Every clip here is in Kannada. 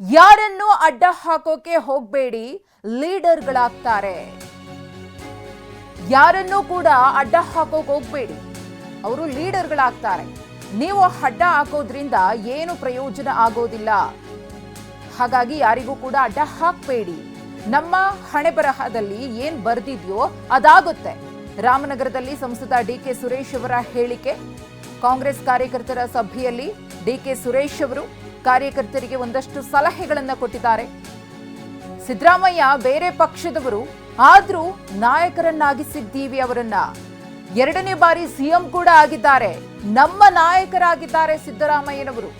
ಯಾರನ್ನು ಅಡ್ಡ ಹಾಕೋಕೆ ಹೋಗಬೇಡಿ, ಲೀಡರ್ಗಳಾಗ್ತಾರೆ. ಯಾರನ್ನು ಕೂಡ ಅಡ್ಡ ಹಾಕೋಕೆ ಹೋಗಬೇಡಿ, ಅವರು ಲೀಡರ್ಗಳಾಗ್ತಾರೆ. ನೀವು ಅಡ್ಡ ಹಾಕೋದ್ರಿಂದ ಏನು ಪ್ರಯೋಜನ ಆಗೋದಿಲ್ಲ. ಹಾಗಾಗಿ ಯಾರಿಗೂ ಕೂಡ ಅಡ್ಡ ಹಾಕಬೇಡಿ. ನಮ್ಮ ಹಣೆ ಬರಹದಲ್ಲಿ ಏನ್ ಬರ್ದಿದ್ಯೋ ಅದಾಗುತ್ತೆ. ರಾಮನಗರದಲ್ಲಿ ಸಂಸದ ಡಿ ಕೆ ಸುರೇಶ್ ಅವರ ಹೇಳಿಕೆ, ಕಾಂಗ್ರೆಸ್ ಕಾರ್ಯಕರ್ತರ ಸಭೆಯಲ್ಲಿ ಡಿ ಕೆ ಸುರೇಶ್ ಅವರು ಕಾರ್ಯಕರ್ತರಿಗೆ ಒಂದಷ್ಟು ಸಲಹೆಗಳನ್ನು ಕೊಟ್ಟಿದ್ದಾರೆ. ಸಿದ್ದರಾಮಯ್ಯ ಬೇರೆ ಪಕ್ಷದವರು ಆದ್ರೂ ನಾಯಕರನ್ನಾಗಿಸಿದ್ದೀವಿ ಅವರನ್ನ. ಎರಡನೇ ಬಾರಿ ಸಿಎಂ ಕೂಡ ಆಗಿದ್ದಾರೆ. ನಮ್ಮ ನಾಯಕರಾಗಿದ್ದಾರೆ ಸಿದ್ದರಾಮಯ್ಯನವರು.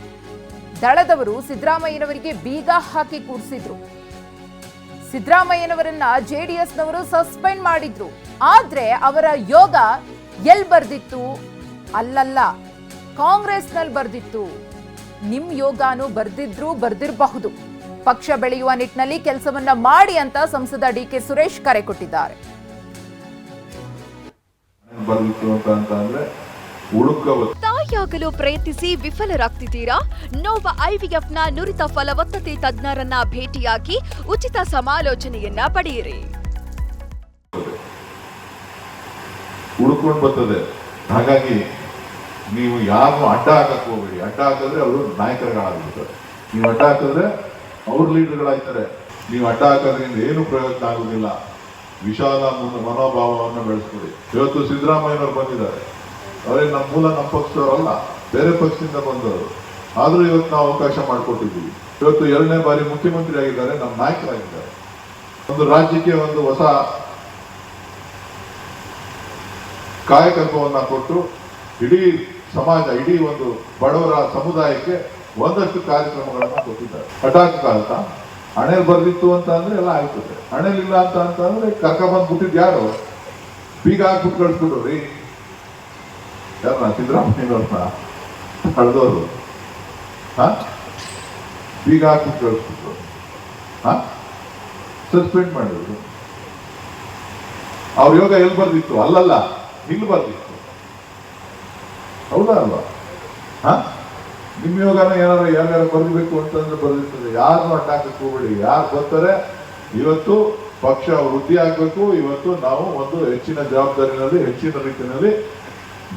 ದಳದವರು ಸಿದ್ದರಾಮಯ್ಯನವರಿಗೆ ಬೀಗ ಹಾಕಿ ಕೂಡಿಸಿದ್ರು ಸಿದ್ದರಾಮಯ್ಯನವರನ್ನ ಜೆಡಿಎಸ್ನವರು ಸಸ್ಪೆಂಡ್ ಮಾಡಿದ್ರು. ಆದ್ರೆ ಅವರ ಯೋಗ ಎಲ್ ಬರ್ದಿತ್ತು? ಅಲ್ಲಲ್ಲ ಕಾಂಗ್ರೆಸ್ನಲ್ಲಿ ಬರ್ದಿತ್ತು. ನಿಮ್ ಯೋಗಾನು ಬರ್ದಿದ್ರು ಬರ್ದಿರಬಹುದು. ಪಕ್ಷ ಬೆಳೆಯುವ ನಿಟ್ಟಿನಲ್ಲಿ ಕೆಲಸವನ್ನ ಮಾಡಿ ಅಂತ ಸಂಸದ ಡಿ ಕೆ ಸುರೇಶ್ ಕರೆ ಕೊಟ್ಟಿದ್ದಾರೆ. ತಾಯಿಯಾಗಲು ಪ್ರಯತ್ನಿಸಿ ವಿಫಲರಾಗ್ತಿದ್ದೀರಾ? ನೋವ ಐವಿಎಫ್ನ ನುರಿತ ಫಲವತ್ತತೆ ತಜ್ಞರನ್ನ ಭೇಟಿಯಾಗಿ ಉಚಿತ ಸಮಾಲೋಚನೆಯನ್ನ ಪಡೆಯಿರಿ. ಹುಡುಕೊಂಡು ಬರ್ತದೆ. ಹಾಗಾಗಿ ನೀವು ಯಾರು ಅಡ್ಡ ಹಾಕಕ್ಕೆ ಹೋಗ್ಬೇಡಿ. ಅಡ್ಡ ಹಾಕಿದ್ರೆ ಅವರು ನಾಯಕರುಗಳಾಗ್ಬಿಡ್ತಾರೆ. ನೀವು ಅಡ್ಡ ಹಾಕಿದ್ರೆ ಅವ್ರ ಲೀಡರ್ಗಳಾಗ್ತಾರೆ. ನೀವು ಅಡ್ಡ ಹಾಕೋದ್ರಿಂದ ಏನು ಪ್ರಯೋಜನ ಆಗೋದಿಲ್ಲ. ವಿಶಾಲ ಮುನ್- ಮನೋಭಾವವನ್ನು ಬೆಳೆಸ್ಕೊಡಿ. ಇವತ್ತು ಸಿದ್ದರಾಮಯ್ಯನವ್ರು ಬಂದಿದ್ದಾರೆ. ಅವರೇ ನಮ್ಮ ಮೂಲ ನಮ್ಮ ಪಕ್ಷದವರಲ್ಲ. ಬೇರೆ ಪಕ್ಷದಿಂದ ಬಂದವರು. ಆದ್ರೂ ಇವತ್ತು ನಾವು ಅವಕಾಶ ಮಾಡಿಕೊಟ್ಟಿದ್ದೀವಿ. ಇವತ್ತು ಎರಡನೇ ಬಾರಿ ಮುಖ್ಯಮಂತ್ರಿ ಆಗಿದ್ದಾರೆ. ನಮ್ಮ ನಾಯಕರಾಗಿದ್ದಾರೆ. ಒಂದು ರಾಜ್ಯಕ್ಕೆ ಒಂದು ಹೊಸ ಕಾಯಕಲ್ಪವನ್ನು ಕೊಟ್ಟು ಇಡೀ ಸಮಾಜ ಇಡೀ ಒಂದು ಬಡವರ ಸಮುದಾಯಕ್ಕೆ ಒಂದಷ್ಟು ಕಾರ್ಯಕ್ರಮಗಳನ್ನು ಕೊಟ್ಟಿದ್ದಾರೆ. ಹಠಾತ್ ಕಾಲತ ಹಣೆಲ್ ಬರ್ದಿತ್ತು ಅಂತ ಅಂದ್ರೆ ಎಲ್ಲ ಆಗ್ತದೆ ಹಣೆಲ್ ಅಂತ ಅಂತ ಅಂದ್ರೆ ಕರ್ಕ ಬಂದ್ಬಿಟ್ಟಿದ್ ಯಾರು? ಬೀಗ ಹಾಕ್ಬಿಟ್ಟು ಕಳಿಸ್ಬಿಟ್ರು. ರೀ ಯಾರನ್ನ ಸಿದ್ದರಾಮಯ್ಯನವ್ರನ್ನ? ಕಳೆದವರು ಹಾ? ಬೀಗ ಹಾಕ್ಬಿಟ್ಟು ಕಳಿಸ್ಬಿಟ್ರು. ಹಾ? ಸಸ್ಪೆಂಡ್ ಮಾಡಿದ್ರು. ಅವ್ರ ಯೋಗ ಎಲ್ಲಿ ಬರ್ದಿತ್ತು? ಅಲ್ಲಲ್ಲ ಇಲ್ಲಿ ಬರ್ದಿತ್ತು. ಹೌದಾ ಅಲ್ವಾ? ಹ? ನಿಮ್ಮ ಯೋಗನ ಏನಾದ್ರು ಯಾರ್ಯಾರು ಬರ್ದಿಬೇಕು ಅಂತಂದ್ರೆ ಬರ್ದಿರ್ತದೆ. ಯಾರನ್ನು ಅಟ್ಟಾಕಕ್ಕೆ ಹೋಗ್ಬೇಡಿ ಯಾರು ಬರ್ತಾರೆ, ಇವತ್ತು ಪಕ್ಷ ವೃದ್ಧಿ ಆಗಬೇಕು. ಇವತ್ತು ನಾವು ಒಂದು ಹೆಚ್ಚಿನ ಜವಾಬ್ದಾರಿನಲ್ಲಿ, ಹೆಚ್ಚಿನ ರೀತಿಯಲ್ಲಿ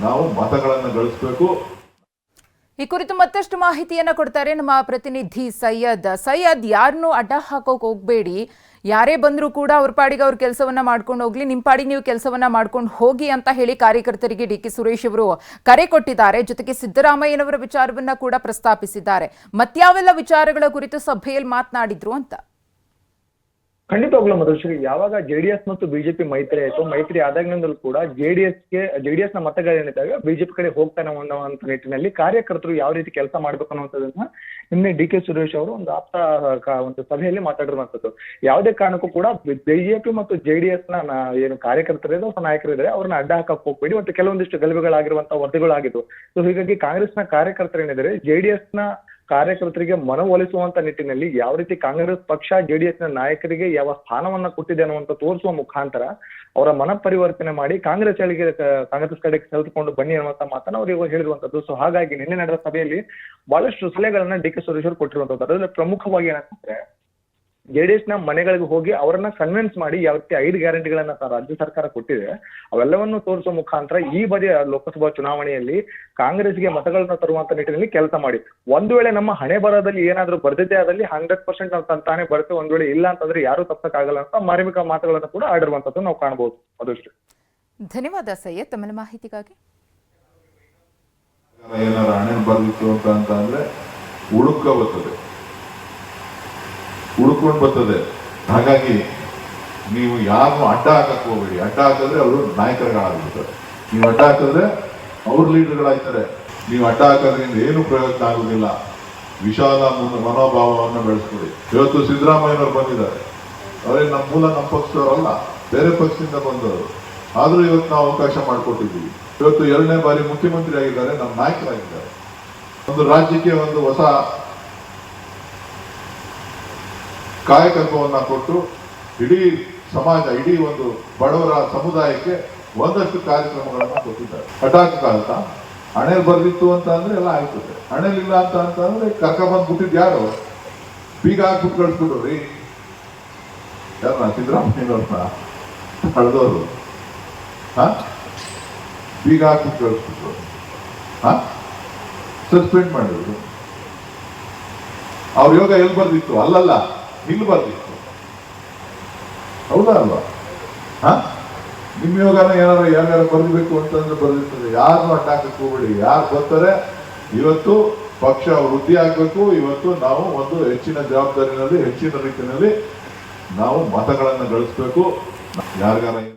ನಾವು ಮತಗಳನ್ನು ಗಳಿಸ್ಬೇಕು. ಈ ಕುರಿತು ಮತ್ತಷ್ಟು ಮಾಹಿತಿಯನ್ನು ಕೊಡ್ತಾರೆ ನಮ್ಮ ಪ್ರತಿನಿಧಿ ಸೈಯದ್. ಸೈಯದ್, ಯಾರನ್ನೂ ಅಡ್ಡ ಹಾಕೋಕೆ ಹೋಗ್ಬೇಡಿ. ಯಾರೇ ಬಂದರೂ ಕೂಡ ಅವ್ರ ಪಾಡಿಗೆ ಅವ್ರ ಕೆಲಸವನ್ನ ಮಾಡ್ಕೊಂಡು ಹೋಗ್ಲಿ ನಿಮ್ಮ ಪಾಡಿಗೆ ನೀವು ಕೆಲಸವನ್ನ ಮಾಡ್ಕೊಂಡು ಹೋಗಿ ಅಂತ ಹೇಳಿ ಕಾರ್ಯಕರ್ತರಿಗೆ ಡಿ ಕೆ ಸುರೇಶ್ ಅವರು ಕರೆ ಕೊಟ್ಟಿದ್ದಾರೆ. ಜೊತೆಗೆ ಸಿದ್ದರಾಮಯ್ಯನವರ ವಿಚಾರವನ್ನ ಕೂಡ ಪ್ರಸ್ತಾಪಿಸಿದ್ದಾರೆ. ಮತ್ಯಾವೆಲ್ಲ ವಿಚಾರಗಳ ಕುರಿತು ಸಭೆಯಲ್ಲಿ ಮಾತನಾಡಿದ್ರು ಅಂತ. ಖಂಡಿತವಾಗ್ಲೂ ಮಧುಶ್ರೀ ಯಾವಾಗ ಜೆಡಿಎಸ್ ಮತ್ತು ಬಿಜೆಪಿ ಮೈತ್ರಿ ಆಯ್ತು, ಮೈತ್ರಿ ಆದಾಗಿನಿಂದಲೂ ಕೂಡ ಜೆಡಿಎಸ್ಗೆ ಜೆಡಿಎಸ್ನ ಮತಗಳೇನಿದ್ದಾವೆ ಬಿಜೆಪಿ ಕಡೆ ಹೋಗ್ತಾನೆ ಅನ್ನುವಂತ ನಿಟ್ಟಿನಲ್ಲಿ ಕಾರ್ಯಕರ್ತರು ಯಾವ ರೀತಿ ಕೆಲಸ ಮಾಡ್ಬೇಕು ಅನ್ನುವಂಥದ್ದನ್ನ ನಿನ್ನೆ ಡಿ ಕೆ ಸುರೇಶ್ ಅವರು ಒಂದು ಆಪ್ತ ಒಂದು ಸಭೆಯಲ್ಲಿ ಮಾತಾಡಿರುವಂತದ್ದು ಯಾವುದೇ ಕಾರಣಕ್ಕೂ ಕೂಡ ಬಿಜೆಪಿ ಮತ್ತು ಜೆಡಿಎಸ್ನ, ನಾ- ಏನು ಕಾರ್ಯಕರ್ತರಿದ್ದಾರೆ ಅಥವಾ ನಾಯಕರಿದ್ದಾರೆ, ಅವ್ರನ್ನ ಅಡ್ಡ ಹಾಕಕ್ ಹೋಗ್ಬೇಡಿ. ಮತ್ತು ಕೆಲವೊಂದಿಷ್ಟು ಗಲಭೆಗಳಾಗಿರುವಂತಹ ವರದಿಗಳಾಗಿತ್ತು ಸೊ ಹೀಗಾಗಿ ನ ಕಾರ್ಯಕರ್ತರು ಏನಿದ್ದಾರೆ ಜೆಡಿಎಸ್ನ ಕಾರ್ಯಕರ್ತರಿಗೆ ಮನವೊಲಿಸುವಂತ ನಿಟ್ಟಿನಲ್ಲಿ ಯಾವ ರೀತಿ ಕಾಂಗ್ರೆಸ್ ಪಕ್ಷ ಜೆಡಿಎಸ್ನ ನಾಯಕರಿಗೆ ಯಾವ ಸ್ಥಾನವನ್ನ ಕೊಟ್ಟಿದೆ ಅನ್ನುವಂತ ತೋರಿಸುವ ಮುಖಾಂತರ ಅವರ ಮನ ಪರಿವರ್ತನೆ ಮಾಡಿ ಕಾಂಗ್ರೆಸ್ ಹೇಳಿಗೆ ಕಾಂಗ್ರೆಸ್ ಕಡೆಗೆ ಸೆಳೆದುಕೊಂಡು ಬನ್ನಿ ಅನ್ನುವಂತ ಮಾತನ್ನ ಅವರು ಇವಾಗ ಹೇಳಿರುವಂತದ್ದು. ಸೊ ಹಾಗಾಗಿ ನಿನ್ನೆ ನಡೆದ ಸಭೆಯಲ್ಲಿ ಬಹಳಷ್ಟು ಸಲಹೆಗಳನ್ನ ಡಿ ಕೆ ಸುರೇಶ್ ಅವರು ಕೊಟ್ಟಿರುವಂತದ್ದು. ಅದರಲ್ಲಿ ಪ್ರಮುಖವಾಗಿ ಏನಂತಂದ್ರೆ ಜೆಡಿಎಸ್ನ ಮನೆಗಳಿಗೆ ಹೋಗಿ ಅವರನ್ನ ಕನ್ವಿನ್ಸ್ ಮಾಡಿ ಯಾವ ರೀತಿ ಐದು ಗ್ಯಾರಂಟಿಗಳನ್ನ ರಾಜ್ಯ ಸರ್ಕಾರ ಕೊಟ್ಟಿದೆ ಅವೆಲ್ಲವನ್ನು ತೋರಿಸುವ ಮುಖಾಂತರ ಈ ಬದಿಯ ಲೋಕಸಭಾ ಚುನಾವಣೆಯಲ್ಲಿ ಕಾಂಗ್ರೆಸ್ಗೆ ಮತಗಳನ್ನ ತರುವಂತ ನಿಟ್ಟಿನಲ್ಲಿ ಕೆಲಸ ಮಾಡಿ. ಒಂದು ವೇಳೆ ನಮ್ಮ ಹಣೆ ಬರದಲ್ಲಿ ಏನಾದ್ರೂ ಬರ್ದಿದ್ದೇ ಆದಲ್ಲಿ ಹಂಡ್ರೆಡ್ ಪರ್ಸೆಂಟ್ ನಾವು ತನ್ ತಾನೇ ಬರುತ್ತೆ ಒಂದು ವೇಳೆ ಇಲ್ಲ ಅಂತಂದ್ರೆ ಯಾರು ತಪ್ಪಕ್ಕಾಗಲ್ಲ ಅಂತ ಮಾರ್ಮಿಕ ಮಾತುಗಳನ್ನ ಕೂಡ ಆಡಿರುವಂತದ್ದು ನಾವು ಕಾಣಬಹುದು. ಅದಷ್ಟು ಧನ್ಯವಾದ ಸೈಯದ್ ತಮ್ಮ ಮಾಹಿತಿಗಾಗಿ. ಏನಾದ್ರು ಹಣೆ ಬರ್ಲಿಕ್ಕೆ ಅಂತ ಅಂತ ಅಂದ್ರೆ ಹುಡುಕ ಬರ್ತದೆ ಹುಡ್ಕೊಂಡು ಬರ್ತದೆ. ಹಾಗಾಗಿ ನೀವು ಯಾರನ್ನು ಅಡ್ಡ ಹಾಕಕ್ಕೆ ಹೋಗ್ಬೇಡಿ. ಅಡ್ಡ ಹಾಕಿದ್ರೆ ಅವರು ನಾಯಕರುಗಳಾಗ್ಬಿಡ್ತಾರೆ. ನೀವು ಅಡ್ಡ ಹಾಕಿದ್ರೆ ಅವ್ರ ಲೀಡರ್ಗಳಾಗ್ತಾರೆ. ನೀವು ಅಡ್ಡ ಹಾಕೋದ್ರಿಂದ ಏನು ಪ್ರಯೋಜನ ಆಗೋದಿಲ್ಲ. ವಿಶಾಲ ಮುನ್- ಮನೋಭಾವವನ್ನು ಬೆಳೆಸ್ಕೊಡಿ ಇವತ್ತು ಸಿದ್ದರಾಮಯ್ಯನವ್ರು ಬಂದಿದ್ದಾರೆ. ಅವರೇ ನಮ್ಮ ಮೂಲ ನಮ್ಮ ಪಕ್ಷದವರಲ್ಲ. ಬೇರೆ ಪಕ್ಷದಿಂದ ಬಂದವರು. ಆದರೂ ಇವತ್ತು ನಾವು ಅವಕಾಶ ಮಾಡಿಕೊಟ್ಟಿದ್ದೀವಿ. ಇವತ್ತು ಎರಡನೇ ಬಾರಿ ಮುಖ್ಯಮಂತ್ರಿ ಆಗಿದ್ದಾರೆ. ನಮ್ಮ ನಾಯಕರಾಗಿದ್ದಾರೆ. ಒಂದು ರಾಜ್ಯಕ್ಕೆ ಒಂದು ಹೊಸ ಕಾಯಕಲ್ಪವನ್ನ ಕೊಟ್ಟು ಇಡೀ ಸಮಾಜ, ಇಡೀ ಒಂದು ಬಡವರ ಸಮುದಾಯಕ್ಕೆ ಒಂದಷ್ಟು ಕಾರ್ಯಕ್ರಮಗಳನ್ನು ಕೊಟ್ಟಿದ್ದಾರೆ. ಹಠಾತ್ ಕಾಲತ ಹಣೆಲ್ ಬರ್ದಿತ್ತು ಅಂತ ಅಂದ್ರೆ ಎಲ್ಲ ಆಗ್ತದೆ ಹಣೆಲ್ ಅಂತ ಅಂತ ಕರ್ಕ ಬಂದ್ಬಿಟ್ಟಿದ್ ಯಾರು? ಬೀಗ ಹಾಕ್ಬಿಟ್ಟು ಕಳಿಸ್ಬಿಡ್ರಿ ಯಾರನ್ನ ಸಿದ್ದರಾಮಯ್ಯನವ್ರನ್ನ? ಕಳೆದವರು ಹಾ? ಬೀಗ ಹಾಕ್ಬಿಟ್ಟು ಕಳಿಸ್ಬಿಟ್ರು. ಹಾ? ಸಸ್ಪೆಂಡ್ ಮಾಡಿದ್ರು. ಅವ್ರ ಯೋಗ ಎಲ್ಲಿ ಬರ್ದಿತ್ತು? ಅಲ್ಲಲ್ಲ. ಇಲ್ಲಿ ಬರ್ದಿತ್ತು ಹೌದಾ ಅಲ್ವಾ? ಹಾ? ನಿಮ್ಮ ಯೋಗನ ಏನಾರು ಯಾರ್ಯಾರು ಬರಬೇಕು ಅಂತಂದ್ರೆ ಬರ್ದಿರ್ತದೆ ಯಾರನ್ನು ಅಡ್ಡಾಕಕ್ಕೆ ಹೋಗ್ಬೇಡಿ. ಯಾರು ಬರ್ತಾರೆ? ಇವತ್ತು ಪಕ್ಷ ವೃದ್ಧಿ ಆಗ್ಬೇಕು. ಇವತ್ತು ನಾವು ಒಂದು ಹೆಚ್ಚಿನ ಜವಾಬ್ದಾರಿನಲ್ಲಿ, ಹೆಚ್ಚಿನ ರೀತಿಯಲ್ಲಿ ನಾವು ಮತಗಳನ್ನು ಗಳಿಸ್ಬೇಕು. ಯಾರಿಗಾರ